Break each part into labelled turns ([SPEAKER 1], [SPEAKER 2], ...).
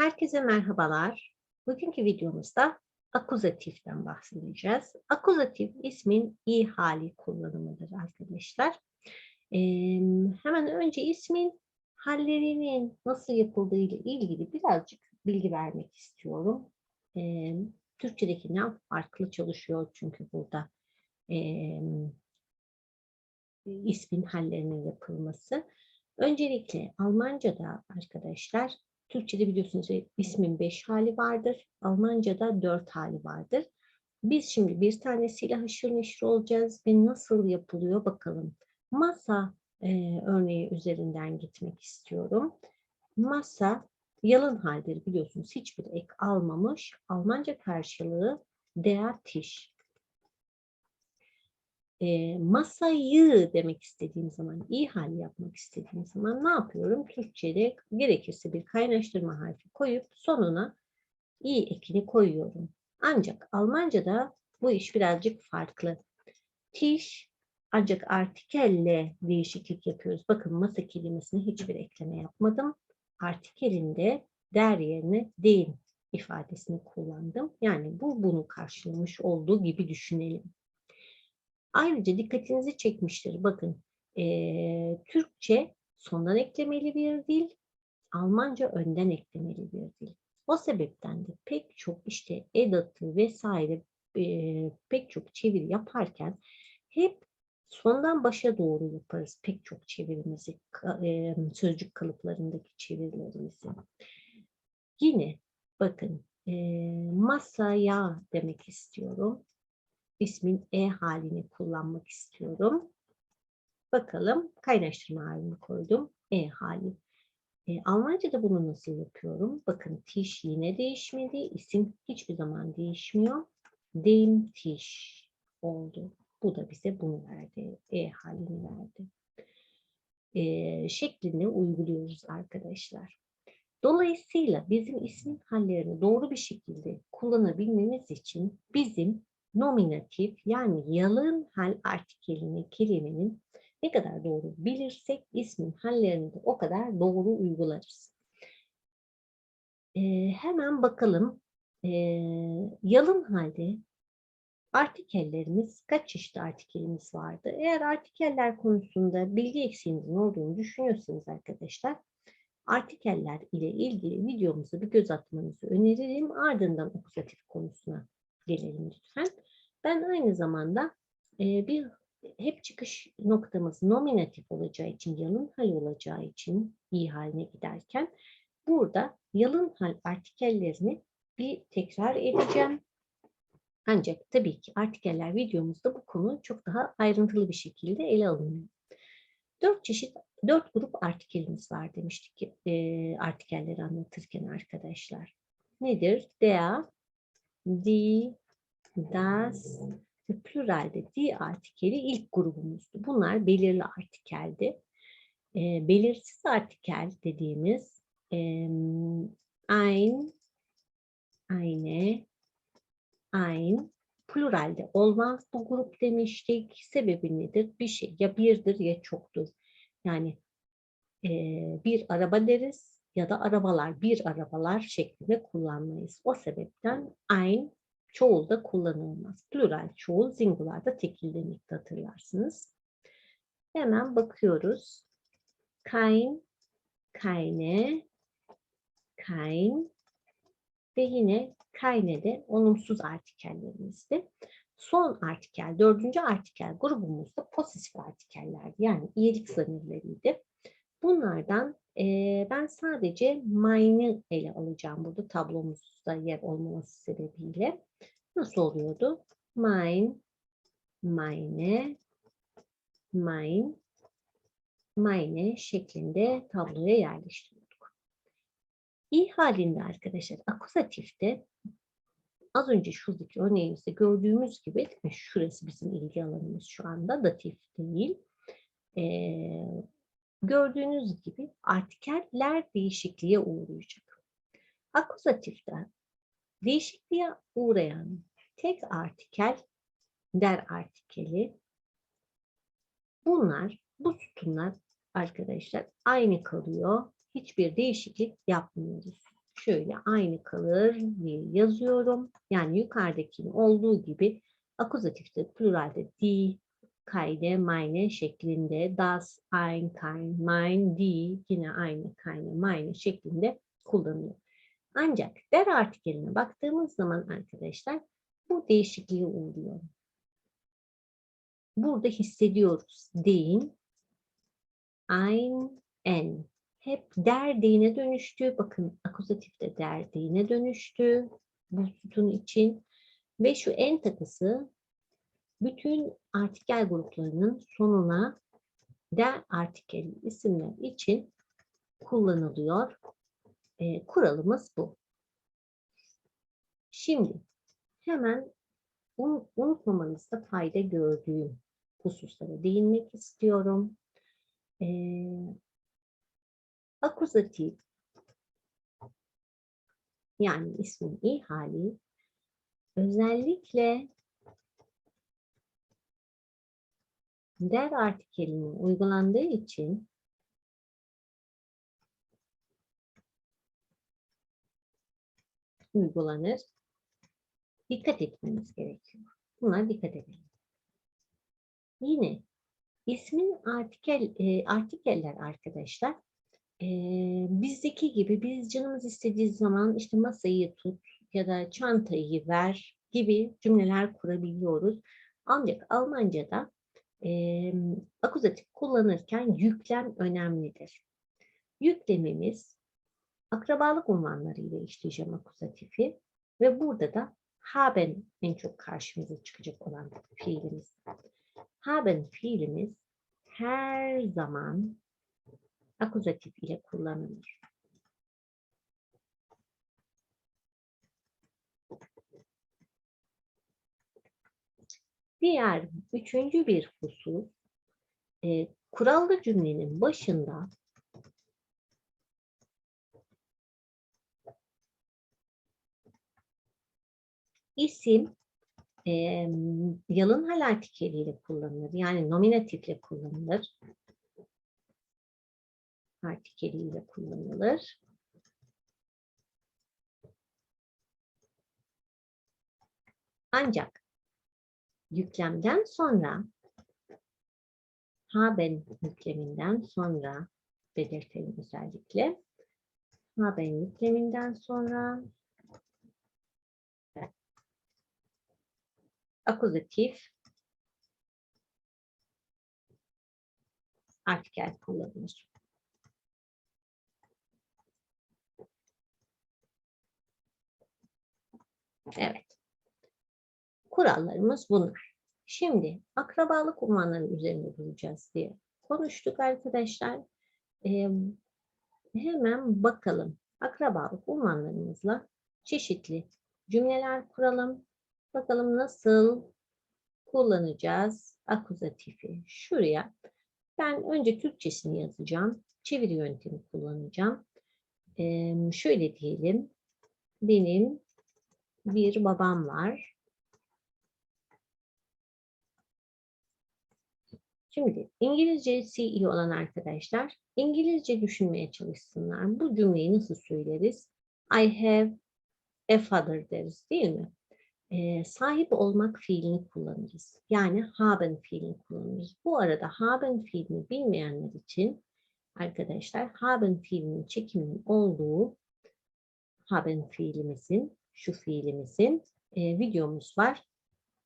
[SPEAKER 1] Herkese merhabalar. Bugünkü videomuzda akuzatiften bahsedeceğiz. Akuzatif ismin iyi hali kullanımıdır arkadaşlar. Ee, hemen önce ismin hallerinin nasıl yapıldığı ile ilgili birazcık bilgi vermek istiyorum. Ee, Türkçedekinden farklı çalışıyor çünkü burada ee, ismin hallerinin yapılması. Öncelikle Almanca'da arkadaşlar Türkçe'de biliyorsunuz ismin beş hali vardır. Almanca'da dört hali vardır. Biz şimdi bir tanesiyle haşır neşir olacağız ve nasıl yapılıyor bakalım. Masa e, örneği üzerinden gitmek istiyorum. Masa yalın haldir biliyorsunuz. Hiçbir ek almamış. Almanca karşılığı der Tisch e, masayı demek istediğim zaman, iyi hal yapmak istediğim zaman ne yapıyorum? Türkçe'de gerekirse bir kaynaştırma harfi koyup sonuna i ekini koyuyorum. Ancak Almanca'da bu iş birazcık farklı. Tiş ancak artikelle değişiklik yapıyoruz. Bakın masa kelimesine hiçbir ekleme yapmadım. Artikelinde der yerine değil ifadesini kullandım. Yani bu bunu karşılamış olduğu gibi düşünelim. Ayrıca dikkatinizi çekmiştir. Bakın e, Türkçe sondan eklemeli bir dil, Almanca önden eklemeli bir dil. O sebepten de pek çok işte edatı vesaire e, pek çok çeviri yaparken hep sondan başa doğru yaparız pek çok çevirimizi, e, sözcük kalıplarındaki çevirilerimizi. Yine bakın e, masaya demek istiyorum ismin E halini kullanmak istiyorum. Bakalım kaynaştırma halini koydum. E hali. E, Almanca'da bunu nasıl yapıyorum? Bakın tiş yine değişmedi. İsim hiçbir zaman değişmiyor. Dem tiş oldu. Bu da bize bunu verdi. E halini verdi. E, şeklinde uyguluyoruz arkadaşlar. Dolayısıyla bizim ismin hallerini doğru bir şekilde kullanabilmemiz için bizim nominatif yani yalın hal artikelini kelimenin ne kadar doğru bilirsek ismin hallerini de o kadar doğru uygularız. Ee, hemen bakalım ee, yalın halde artikellerimiz kaç çeşit artikelimiz vardı? Eğer artikeller konusunda bilgi eksiğinizin olduğunu düşünüyorsanız arkadaşlar artikeller ile ilgili videomuza bir göz atmanızı öneririm. Ardından akuzatif konusuna gelelim lütfen. Ben aynı zamanda e, bir hep çıkış noktamız nominatif olacağı için, yalın hal olacağı için iyi haline giderken burada yalın hal artikellerini bir tekrar edeceğim. Ancak tabii ki artikeller videomuzda bu konu çok daha ayrıntılı bir şekilde ele alınıyor. Dört çeşit, dört grup artikelimiz var demiştik ki e, artikelleri anlatırken arkadaşlar. Nedir? Der, die, das pluralde di artikeli ilk grubumuzdu. Bunlar belirli artikeldi. E, belirsiz artikel dediğimiz e, ein, eine, ein pluralde olmaz bu grup demiştik. Sebebi nedir? Bir şey ya birdir ya çoktur. Yani e, bir araba deriz ya da arabalar, bir arabalar şeklinde kullanmayız. O sebepten ein çoğulda kullanılmaz. Plural çoğul, singularda tekil demekti hatırlarsınız. Hemen bakıyoruz. Kein, keine, kein ve yine keine de olumsuz artikellerimizdi. Son artikel, dördüncü artikel grubumuzda pozitif artikellerdi. Yani iyilik zamirleriydi. Bunlardan e, ben sadece mine'ı ele alacağım burada tablomuzda yer olmaması sebebiyle. Nasıl oluyordu? Mine, mine, mine, mine şeklinde tabloya yerleştiriyorduk. İyi halinde arkadaşlar akuzatifte az önce şuradaki örneğimizde gördüğümüz gibi şurası bizim ilgi alanımız şu anda datif değil. Ee, gördüğünüz gibi artikeller değişikliğe uğrayacak. Akuzatifte değişikliğe uğrayan tek artikel der artikeli. Bunlar, bu sütunlar arkadaşlar aynı kalıyor. Hiçbir değişiklik yapmıyoruz. şöyle aynı kalır diye yazıyorum. Yani yukarıdakinin olduğu gibi akuzatifte pluralde die, keine, meine şeklinde das, ein, kein, mein, die yine aynı keine, meine şeklinde kullanılıyor. Ancak der artikeline baktığımız zaman arkadaşlar bu değişikliğe uğruyor. Burada hissediyoruz. Den, ein, en. Hep derdiğine dönüştü. Bakın akuzatif de derdiğine dönüştü. Bu sütun için. Ve şu en takısı bütün artikel gruplarının sonuna der artikeli isimler için kullanılıyor. E, kuralımız bu. Şimdi hemen unutmamanızda fayda gördüğüm hususlara değinmek istiyorum. Ee, akuzatif yani ismin iyi hali özellikle der artikelini uygulandığı için uygulanır. Dikkat etmemiz gerekiyor. Buna dikkat edelim. Yine ismin artikel e, artikeller arkadaşlar e, bizdeki gibi biz canımız istediği zaman işte masayı tut ya da çantayı ver gibi cümleler kurabiliyoruz. Ancak Almanca'da e, akuzatif kullanırken yüklem önemlidir. Yüklemimiz akrabalık unvanlarıyla işleyeceğim akuzatifi ve burada da haben en çok karşımıza çıkacak olan fiilimiz. Haben fiilimiz her zaman akuzatif ile kullanılır. Diğer üçüncü bir husus, e, kurallı cümlenin başında isim e, yalın hal artikeliyle kullanılır. Yani nominatifle kullanılır. Artikeliyle kullanılır. Ancak yüklemden sonra haben yükleminden sonra belirtelim özellikle. Haben yükleminden sonra akuzatif artikel kullanılır. Evet. Kurallarımız bunlar. Şimdi akrabalık unvanları üzerinde duracağız diye konuştuk arkadaşlar. Ee, hemen bakalım. Akrabalık unvanlarımızla çeşitli cümleler kuralım. Bakalım nasıl kullanacağız akuzatifi. Şuraya ben önce Türkçesini yazacağım. Çeviri yöntemi kullanacağım. Ee, şöyle diyelim. Benim bir babam var. Şimdi İngilizcesi iyi olan arkadaşlar İngilizce düşünmeye çalışsınlar. Bu cümleyi nasıl söyleriz? I have a father deriz değil mi? E, sahip olmak fiilini kullanırız. Yani haben fiilini kullanırız. Bu arada haben fiilini bilmeyenler için arkadaşlar haben fiilinin çekiminin olduğu haben fiilimizin, şu fiilimizin e, videomuz var.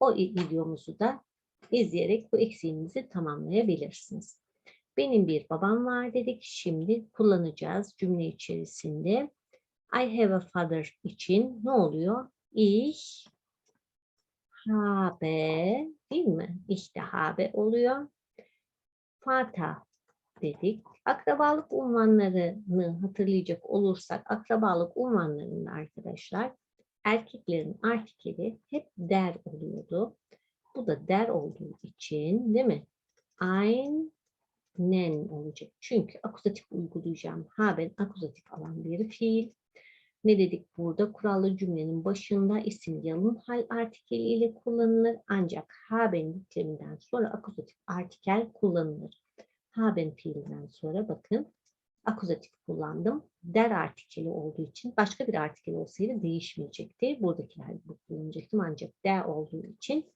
[SPEAKER 1] O videomuzu da izleyerek bu eksiğinizi tamamlayabilirsiniz. Benim bir babam var dedik. Şimdi kullanacağız cümle içerisinde. I have a father için ne oluyor? Ich habe değil mi? İşte habe oluyor. Fata dedik. Akrabalık unvanlarını hatırlayacak olursak akrabalık unvanlarında arkadaşlar erkeklerin artikeli hep der oluyordu. Bu da der olduğu için değil mi? Ein nen olacak. Çünkü akuzatif uygulayacağım. Haben akuzatif alan bir fiil. Ne dedik burada? Kurallı cümlenin başında isim yalın hal artikeli ile kullanılır. Ancak haben yükleminden sonra akuzatif artikel kullanılır. Haben fiilinden sonra bakın akuzatif kullandım. Der artikeli olduğu için başka bir artikel olsaydı değişmeyecekti. Buradakiler bu kullanacaktım ancak der olduğu için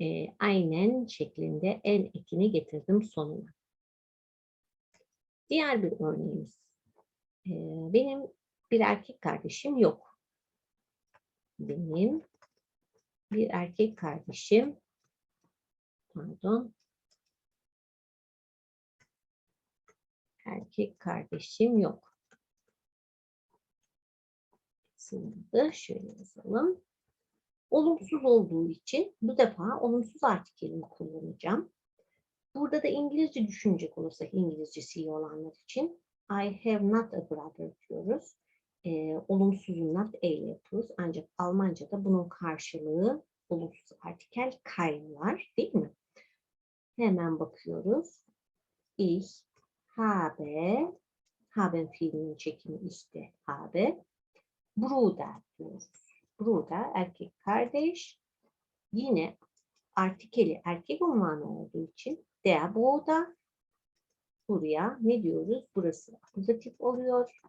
[SPEAKER 1] e, aynen şeklinde en ekini getirdim sonuna. Diğer bir örneğimiz. E, benim bir erkek kardeşim yok. Benim bir erkek kardeşim pardon erkek kardeşim yok. Sınırda şöyle yazalım. Olumsuz olduğu için bu defa olumsuz artikelimi kullanacağım. Burada da İngilizce düşünecek olursak İngilizcesi iyi olanlar için I have not a brother diyoruz. E ile yapıyoruz. Ancak Almanca'da bunun karşılığı olumsuz artikel kein var değil mi? Hemen bakıyoruz. Ich habe, haben fiilinin çekimi işte habe. Bruder diyoruz. Bruder erkek kardeş. Yine artikeli erkek unvanı olduğu için der Bruder. Buraya ne diyoruz? Burası akuzatif oluyor.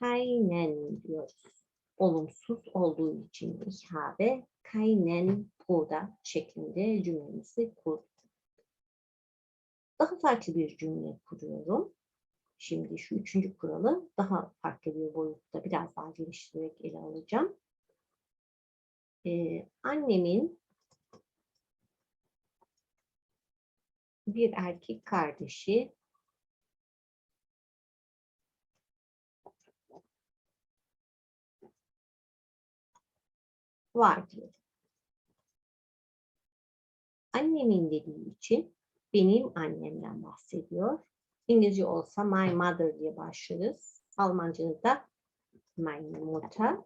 [SPEAKER 1] Keinen diyoruz. Olumsuz olduğu için ich habe keinen Bruder şeklinde cümlemizi kurduk. Daha farklı bir cümle kuruyorum. Şimdi şu üçüncü kuralı daha farklı bir boyutta biraz daha geliştirerek ele alacağım. Ee, annemin bir erkek kardeşi var diyor. Annemin dediği için benim annemden bahsediyor. İngilizce olsa my mother diye başlarız. Almanca'da da meine Mutter.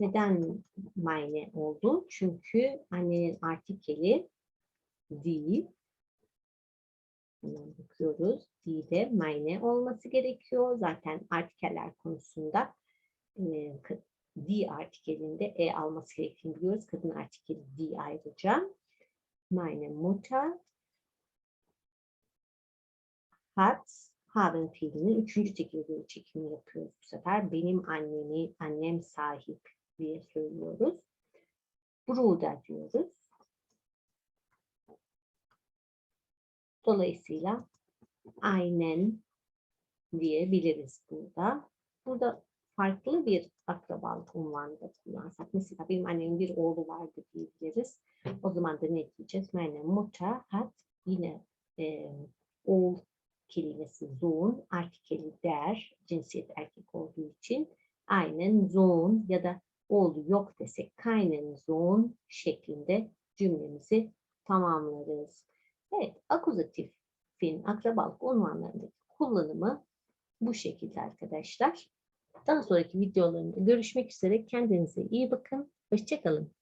[SPEAKER 1] Neden meine oldu? Çünkü annenin artikeli die. Hemen bakıyoruz. Die de meine olması gerekiyor. Zaten artikeller konusunda e, die artikelinde e alması gerektiğini biliyoruz. Kadın artikeli die ayrıca meine Mutter hat haben fiilinin üçüncü tekil çekimi yapıyoruz bu sefer. Benim annemi, annem sahip diye söylüyoruz. Bruder diyoruz. Dolayısıyla aynen diyebiliriz burada. Burada farklı bir akrabalık unvanı da kullansak. Mesela benim annemin bir oğlu vardı diyebiliriz. O zaman da ne diyeceğiz? Meine Mutter hat yine e, oğul kelimesi Sohn, artikeli der, cinsiyet erkek olduğu için aynen Sohn ya da oğlu yok desek keinen Sohn şeklinde cümlemizi tamamlarız. Evet, akuzatifin akrabalık unvanlarındaki kullanımı bu şekilde arkadaşlar. Daha sonraki videolarımda görüşmek üzere. Kendinize iyi bakın. Hoşçakalın.